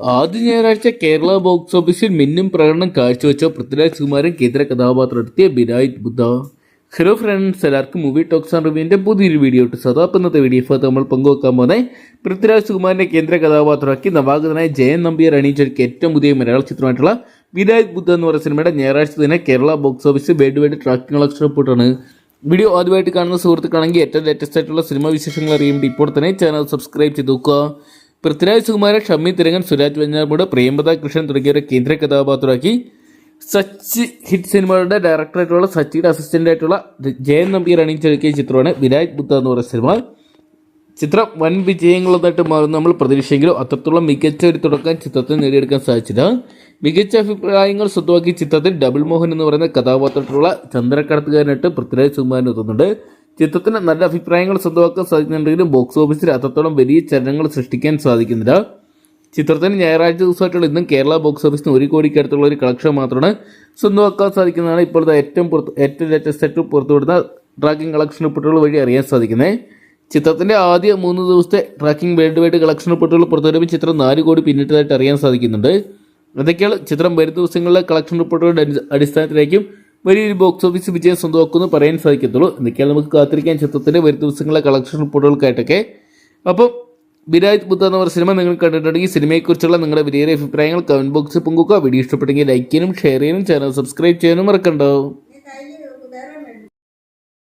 ആദ്യ ഞായറാഴ്ച കേരള ബോക്സ് ഓഫീസിൽ മിന്നും പ്രകടനം കാഴ്ചവെച്ച പൃഥ്വിരാജ് കുമാരൻ കേന്ദ്ര കഥാപാത്രമെത്തിയ ബിരായ് ബുദ്ധ. ഹലോ ഫ്രണ്ട്സ് എല്ലാവർക്കും മൂവി ടോക്സ് ആൻഡ് റിവ്യൂവിന്റെ പുതിയൊരു വീഡിയോ ഇട്ട് സദാപ്പ് വീഡിയോ ഇപ്പോൾ നമ്മൾ പങ്കുവെക്കാൻ പോകുന്നത് പൃഥ്വിരാജ് സുകുമാരന്റെ കേന്ദ്ര കഥാപാത്രമാക്കി നവാഗതനായ ജയൻ നമ്പിയർ അണിയിച്ചൊരുക്കി ഏറ്റവും പുതിയ മലയാള ചിത്രമായിട്ടുള്ള വിനായത് ബുദ്ധ എന്ന് പറയുന്ന സിനിമയുടെ ഞായറാഴ്ച തന്നെ Kerala box office worldwide tracking collection റിപ്പോർട്ടാണ്. വീഡിയോ ആദ്യമായിട്ട് കാണുന്ന സുഹൃത്തുക്കളാണെങ്കിൽ ഏറ്റവും ലേറ്റസ്റ്റ് ആയിട്ടുള്ള സിനിമ വിശേഷങ്ങൾ അറിയുമ്പോൾ ഇപ്പോൾ തന്നെ ചാനൽ സബ്സ്ക്രൈബ് ചെയ്ത് നോക്കുക. പൃഥ്വിരാജ് സുകുമാരൻ ഷമ്മി തിരങ്ങൻ സുരാജ് വെഞ്ഞാർമൂട് പ്രേമദ കൃഷ്ണൻ തുടങ്ങിയവരെ കേന്ദ്ര കഥാപാത്രമാക്കി. സച്ച് ഹിറ്റ് സിനിമകളുടെ ഡയറക്ടറായിട്ടുള്ള സച്ചിയുടെ അസിസ്റ്റന്റ് ആയിട്ടുള്ള ജയൻ നമ്പിയർ അണിയിച്ചൊരുക്കിയ ചിത്രമാണ് വിരാജ് ബുദ്ധ എന്ന് പറയുന്ന സിനിമ. ചിത്രം വൻ വിജയങ്ങളതായിട്ട് മാറുന്ന നമ്മൾ പ്രതീക്ഷയെങ്കിലും അത്രത്തോളം മികച്ച ഒരു തുടക്കം ചിത്രത്തിൽ നേടിയെടുക്കാൻ സാധിച്ചില്ല. മികച്ച അഭിപ്രായങ്ങൾ സ്വന്തമാക്കി ചിത്രത്തിൽ ഡബിൾ മോഹൻ എന്ന് പറയുന്ന കഥാപാത്രത്തിലുള്ള ചന്ദ്രക്കടത്തുകാരനായിട്ട് പൃഥ്വിരാജ് സുകുമാരൻ എത്തുന്നുണ്ട്. ചിത്രത്തിന് നല്ല അഭിപ്രായങ്ങൾ സ്വന്തമാക്കാൻ സാധിക്കുന്നുണ്ടെങ്കിലും ബോക്സ് ഓഫീസിൽ അത്രത്തോളം വലിയ ചലനങ്ങൾ സൃഷ്ടിക്കാൻ സാധിക്കുന്നില്ല. ചിത്രത്തിന് ഞായറാഴ്ച ദിവസമായിട്ടുള്ള ഇന്നും കേരള ബോക്സ് ഓഫീസിന് ഒരു കോടിക്കടുത്തുള്ള ഒരു കളക്ഷൻ മാത്രമാണ് സ്വന്തമാക്കാൻ സാധിക്കുന്നതാണ് ഇപ്പോഴത്തെ ഏറ്റവും പുറത്ത് ഏറ്റവും ലേറ്റസ്റ്റ് ആയിട്ട് പുറത്തുവിടുന്ന ട്രാക്കിംഗ് കളക്ഷൻ റിപ്പോർട്ടുകൾ വഴി അറിയാൻ സാധിക്കുന്നത് ചിത്രത്തിന്റെ ആദ്യ മൂന്ന് ദിവസത്തെ ട്രാക്കിംഗ് വേൾഡ് വൈഡ് കളക്ഷൻ റിപ്പോർട്ടുകൾ പുറത്തുവരുമ്പോൾ ചിത്രം നാല് കോടി പിന്നിട്ടതായിട്ട് അറിയാൻ സാധിക്കുന്നുണ്ട്. അതൊക്കെയാണ് ചിത്രം വരും ദിവസങ്ങളിലെ കളക്ഷൻ റിപ്പോർട്ടുകളുടെ അടി- അടിസ്ഥാനത്തിലേക്കും വലിയൊരു ബോക്സ് ഓഫീസ് വിജയം സ്വന്തമാക്കുമെന്ന് പറയാൻ സാധിക്കത്തുള്ളൂ. എന്തൊക്കെയാണ് നമുക്ക് കാത്തിരിക്കാൻ ചിത്രത്തിന്റെ വരും ദിവസങ്ങളിലെ കളക്ഷൻ റിപ്പോർട്ടുകൾക്കായിട്ടൊക്കെ അപ്പം വിരാജ് ബുദ്ധ എന്ന സിനിമ നിങ്ങൾ കണ്ടിട്ടുണ്ടെങ്കിൽ സിനിമയെക്കുറിച്ചുള്ള നിങ്ങളുടെ വലിയ അഭിപ്രായങ്ങൾ കമന്റ് ബോക്സിൽ പങ്കുവെക്കുക. വീഡിയോ ഇഷ്ടപ്പെട്ടെങ്കിൽ ലൈക്ക് ചെയ്യാനും ഷെയർ ചെയ്യാനും ചാനൽ സബ്സ്ക്രൈബ് ചെയ്യാനും മറക്കണ്ടോ.